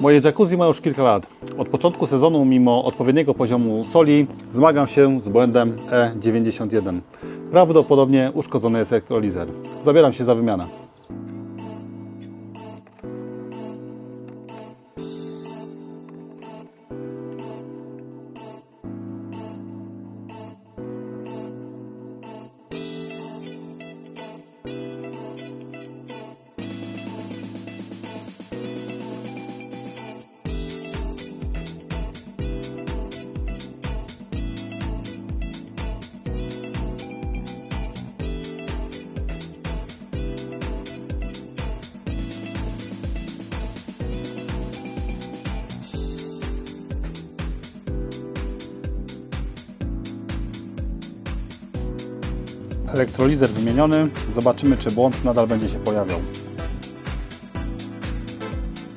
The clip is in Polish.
Moje jacuzzi ma już kilka lat. Od początku sezonu, mimo odpowiedniego poziomu soli, zmagam się z błędem E91. Prawdopodobnie uszkodzony jest elektrolizer. Zabieram się za wymianę. Elektrolizer wymieniony. Zobaczymy, czy błąd nadal będzie się pojawiał.